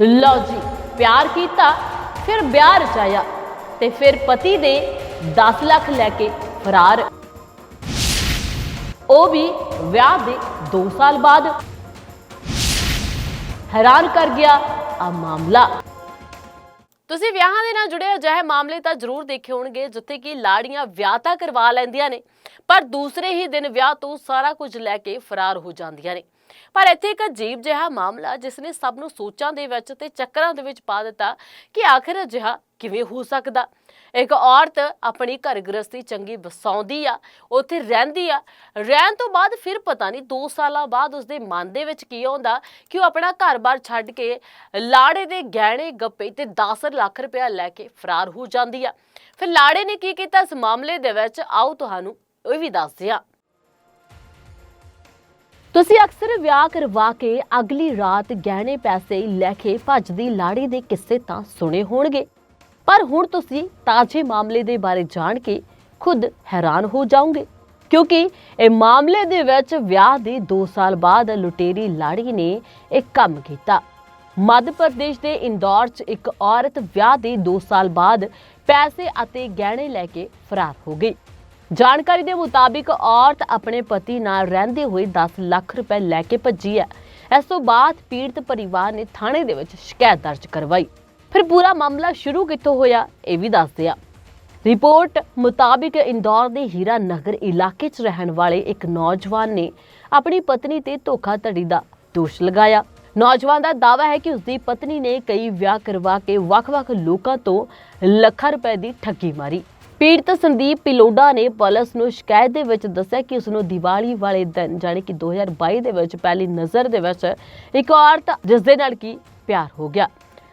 ਲਓ ਜੀ, ਪਿਆਰ ਕੀਤਾ, ਫਿਰ ਵਿਆਹ ਰਚਾਇਆ ਤੇ ਫਿਰ ਪਤੀ ਦੇ 10 ਲੱਖ ਲੈ ਕੇ ਫਰਾਰ। ਉਹ ਵੀ ਵਿਆਹ ਦੇ 2 ਸਾਲ ਬਾਅਦ। ਹੈਰਾਨ ਕਰ ਗਿਆ ਆ ਮਾਮਲਾ। ਤੁਸੀਂ ਵਿਆਹਾਂ ਦੇ ਨਾਲ ਜੁੜੇ ਅਜਿਹੇ ਮਾਮਲੇ ਤਾਂ ਜ਼ਰੂਰ ਦੇਖੇ ਹੋਣਗੇ, ਜਿੱਥੇ ਕਿ ਲਾੜੀਆਂ ਵਿਆਹ ਤਾਂ ਕਰਵਾ ਲੈਂਦੀਆਂ ਨੇ, ਪਰ ਦੂਸਰੇ ਹੀ ਦਿਨ ਵਿਆਹ ਤੋਂ ਸਾਰਾ ਕੁਝ ਲੈ ਕੇ ਫਰਾਰ ਹੋ ਜਾਂਦੀਆਂ ਨੇ। ਪਰ ਇੱਥੇ ਇੱਕ ਅਜੀਬ ਜਿਹਾ ਮਾਮਲਾ ਜਿਸ ਨੇ ਸਭ ਨੂੰ ਸੋਚਾਂ ਦੇ ਵਿੱਚ ਤੇ ਚੱਕਰਾਂ ਦੇ ਵਿੱਚ ਪਾ ਦਿੱਤਾ ਕਿ ਆਖਿਰ ਅਜਿਹਾ ਕਿਵੇਂ ਹੋ ਸਕਦਾ। ਇੱਕ ਔਰਤ ਆਪਣੀ ਘਰ ਗ੍ਰਸਤੀ ਚੰਗੀ ਵਸਾਉਂਦੀ ਆ, ਉੱਥੇ ਰਹਿੰਦੀ ਆ। ਰਹਿਣ ਤੋਂ ਬਾਅਦ ਫਿਰ ਪਤਾ ਨਹੀਂ 2 ਸਾਲਾਂ ਬਾਅਦ ਉਸਦੇ ਮਨ ਦੇ ਵਿੱਚ ਕੀ ਆਉਂਦਾ ਕਿ ਉਹ ਆਪਣਾ ਘਰ-ਬਾਰ ਛੱਡ ਕੇ ਲਾੜੇ ਦੇ ਗਹਿਣੇ, ਗੱਪੇ ਤੇ 10 ਲੱਖ ਰੁਪਇਆ ਲੈ ਕੇ ਫਰਾਰ ਹੋ ਜਾਂਦੀ ਆ। ਫਿਰ ਲਾੜੇ ਨੇ ਕੀ ਕੀਤਾ ਇਸ ਮਾਮਲੇ ਦੇ ਵਿੱਚ? ਆਓ ਤੁਹਾਨੂੰ ਇਹ ਵੀ ਦੱਸਦੇ ਆ ਤੁਸੀਂ ਅਕਸਰ ਵਿਆਹ ਕਰਵਾ ਕੇ ਅਗਲੀ ਰਾਤ ਗਹਿਣੇ ਪੈਸੇ ਲੈ ਕੇ ਭੱਜਦੀ ਲਾੜੀ ਦੇ ਕਿੱਸੇ ਤਾਂ ਸੁਣੇ ਹੋਣਗੇ। ਪਰ ਹੁਣ ਤੁਸੀਂ ਤਾਜ਼ੇ ਮਾਮਲੇ ਦੇ ਬਾਰੇ ਜਾਣ ਕੇ ਖੁਦ ਹੈਰਾਨ ਹੋ ਜਾਓਗੇ। ਕਿਉਂਕਿ ਇਹ ਮਾਮਲੇ ਦੇ ਵਿੱਚ ਵਿਆਹ ਦੇ 2 ਸਾਲ ਬਾਅਦ ਲੁਟੇਰੀ ਲਾੜੀ ਨੇ ਇੱਕ ਕੰਮ ਕੀਤਾ। ਮੱਧ ਪ੍ਰਦੇਸ਼ ਦੇ ਇੰਦੌਰ 'ਚ ਇੱਕ ਔਰਤ ਵਿਆਹ ਦੇ 2 ਸਾਲ ਬਾਅਦ ਪੈਸੇ ਅਤੇ ਗਹਿਣੇ ਲੈ ਕੇ ਫਰਾਰ ਹੋ ਗਈ। ਜਾਣਕਾਰੀ ਦੇ ਮੁਤਾਬਿਕ ਔਰਤ ਆਪਣੇ ਪਤੀ ਨਾਲ ਰਹਿੰਦੇ ਹੋਏ 10 ਲੱਖ ਰੁਪਏ ਲੈ ਕੇ ਭੱਜੀ ਹੈ। ਇਸ ਤੋਂ ਬਾਅਦ ਪੀੜਤ ਪਰਿਵਾਰ ਨੇ ਥਾਣੇ ਦੇ ਵਿੱਚ ਸ਼ਿਕਾਇਤ ਦਰਜ ਕਰਵਾਈ। ਫਿਰ ਪੂਰਾ ਮਾਮਲਾ ਸ਼ੁਰੂ ਕਿੱਥੋਂ ਹੋਇਆ, ਇਹ ਵੀ ਦੱਸਦੇ ਆ ਰਿਪੋਰਟ ਮੁਤਾਬਿਕ ਇੰਦੌਰ ਦੇ ਹੀਰਾ ਨਗਰ ਇਲਾਕੇ 'ਚ ਰਹਿਣ ਵਾਲੇ ਇੱਕ ਨੌਜਵਾਨ ਨੇ ਆਪਣੀ ਪਤਨੀ ਤੇ ਧੋਖਾਧੜੀ ਦਾ ਦੋਸ਼ ਲਗਾਇਆ। ਨੌਜਵਾਨ ਦਾ ਦਾਅਵਾ ਹੈ ਕਿ ਉਸਦੀ ਪਤਨੀ ਨੇ ਕਈ ਵਿਆਹ ਕਰਵਾ ਕੇ ਵੱਖ-ਵੱਖ ਲੋਕਾਂ ਤੋਂ ਲੱਖਾਂ ਰੁਪਏ ਦੀ ਠੱਗੀ ਮਾਰੀ। ਪੀੜਤ ਸੰਦੀਪ ਪਿਲੋਡਾ ਨੇ ਪੁਲਿਸ ਨੂੰ ਸ਼ਿਕਾਇਤ ਦੇ ਵਿੱਚ ਦੱਸਿਆ ਕਿ ਉਸ ਨੂੰ ਦੀਵਾਲੀ ਵਾਲੇ ਦਿਨ, ਜਾਣੀ ਕਿ 2022 ਦੇ ਵਿੱਚ ਪਹਿਲੀ ਨਜ਼ਰ ਦੇ ਵਿੱਚ ਇੱਕ ਔਰਤ, ਜਿਸ ਦੇ ਨਾਲ ਕੀ ਪਿਆਰ ਹੋ ਗਿਆ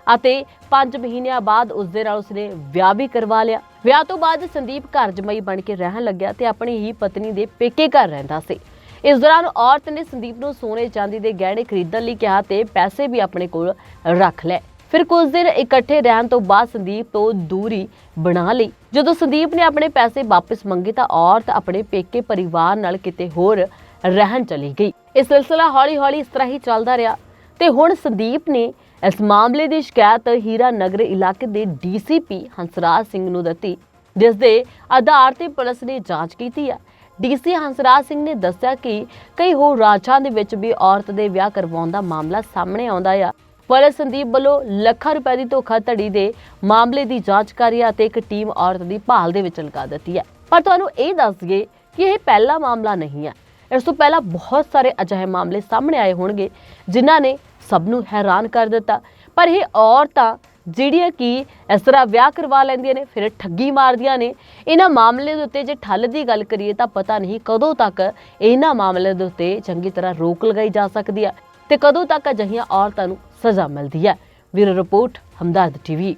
ਅਤੇ 5 ਮਹੀਨਿਆਂ ਬਾਅਦ ਉਸ ਦੇ ਨਾਲ ਉਸਨੇ ਵਿਆਹ ਵੀ ਕਰਵਾ ਲਿਆ। ਵਿਆਹ ਤੋਂ ਬਾਅਦ ਸੰਦੀਪ ਘਰ ਜਮਾਈ ਬਣ ਕੇ ਰਹਿਣ ਲੱਗਿਆ ਤੇ ਆਪਣੀ ਹੀ ਪਤਨੀ ਦੇ ਪੇਕੇ ਘਰ ਰਹਿੰਦਾ ਸੀ। ਇਸ ਦੌਰਾਨ ਔਰਤ ਨੇ ਸੰਦੀਪ ਨੂੰ ਸੋਨੇ ਚਾਂਦੀ ਦੇ ਗਹਿਣੇ ਖਰੀਦਣ ਲਈ ਕਿਹਾ ਤੇ ਪੈਸੇ ਵੀ ਆਪਣੇ ਕੋਲ ਰੱਖ ਲਏ। ਫਿਰ ਕੁਝ ਦਿਨ ਇਕੱਠੇ ਰਹਿਣ ਤੋਂ ਬਾਅਦ ਸੰਦੀਪ ਤੋਂ ਦੂਰੀ ਬਣਾ ਲਈ। ਜਦੋਂ ਸੰਦੀਪ ਨੇ ਆਪਣੇ ਪੈਸੇ ਵਾਪਸ ਮੰਗੇ ਤਾਂ ਔਰਤ ਆਪਣੇ ਪੇਕੇ ਪਰਿਵਾਰ ਨਾਲ ਕਿਤੇ ਹੋਰ ਰਹਿਣ ਚਲੀ ਗਈ। ਇਹ ਸਿਲਸਿਲਾ ਹੌਲੀ-ਹੌਲੀ ਇਸ ਤਰ੍ਹਾਂ ਹੀ ਚੱਲਦਾ ਰਿਹਾ ਤੇ ਹੁਣ ਸੰਦੀਪ ਨੇ ਇਸ ਮਾਮਲੇ ਦੀ ਸ਼ਿਕਾਇਤ ਹੀਰਾ ਨਗਰ ਇਲਾਕੇ ਦੇ ਡੀਸੀਪੀ ਹੰਸਰਾਜ ਸਿੰਘ ਨੂੰ ਦਿੱਤੀ, ਜਿਸ ਦੇ ਆਧਾਰ ਤੇ ਪੁਲਿਸ ਨੇ ਜਾਂਚ ਕੀਤੀ ਹੈ। ਡੀਸੀ ਹੰਸਰਾਜ ਸਿੰਘ ਨੇ ਦੱਸਿਆ ਕਿ ਕਈ ਹੋਰ ਰਾਜਾਂ ਦੇ ਵਿੱਚ ਵੀ ਔਰਤ ਦੇ ਵਿਆਹ ਕਰਵਾਉਣ ਦਾ ਮਾਮਲਾ ਸਾਹਮਣੇ ਆਉਂਦਾ ਆ। ਪੁਲਿਸ ਸੰਦੀਪ ਵੱਲੋਂ ਲੱਖਾਂ ਰੁਪਏ ਦੀ ਧੋਖਾਧੜੀ ਦੇ ਮਾਮਲੇ ਦੀ ਜਾਂਚ ਕਰ ਰਹੀ ਹੈ ਅਤੇ ਇੱਕ ਟੀਮ ਔਰਤ ਦੀ ਭਾਲ ਦੇ ਵਿੱਚ ਲਗਾ ਦਿੱਤੀ ਹੈ। ਪਰ ਤੁਹਾਨੂੰ ਇਹ ਦੱਸ ਦਈਏ ਕਿ ਇਹ ਪਹਿਲਾ ਮਾਮਲਾ ਨਹੀਂ ਹੈ। ਇਸ ਤੋਂ ਪਹਿਲਾਂ ਬਹੁਤ ਸਾਰੇ ਅਜਿਹੇ ਮਾਮਲੇ ਸਾਹਮਣੇ ਆਏ ਹੋਣਗੇ, ਜਿਨ੍ਹਾਂ ਨੇ ਸਭ ਨੂੰ ਹੈਰਾਨ ਕਰ ਦਿੱਤਾ। ਪਰ ਇਹ ਔਰਤਾਂ ਜਿਹੜੀਆਂ ਕਿ ਇਸ ਤਰ੍ਹਾਂ ਵਿਆਹ ਕਰਵਾ ਲੈਂਦੀਆਂ ਨੇ, ਫਿਰ ਠੱਗੀ ਮਾਰਦੀਆਂ ਨੇ, ਇਹਨਾਂ ਮਾਮਲੇ ਦੇ ਉੱਤੇ ਜੇ ਠੱਲ ਦੀ ਗੱਲ ਕਰੀਏ ਤਾਂ ਪਤਾ ਨਹੀਂ ਕਦੋਂ ਤੱਕ ਇਹਨਾਂ ਮਾਮਲਿਆਂ ਦੇ ਉੱਤੇ ਚੰਗੀ ਤਰ੍ਹਾਂ ਰੋਕ ਲਗਾਈ ਜਾ ਸਕਦੀ ਹੈ। ਤੇ ਕਦੋਂ ਤੱਕ ਅਜਿਹੀਆਂ ਔਰਤਾਂ ਨੂੰ ਸਜ਼ਾ ਮਿਲਦੀ ਹੈ? ਵੀਰ ਰਿਪੋਰਟ ਹਮਦਰਦ ਟੀਵੀ।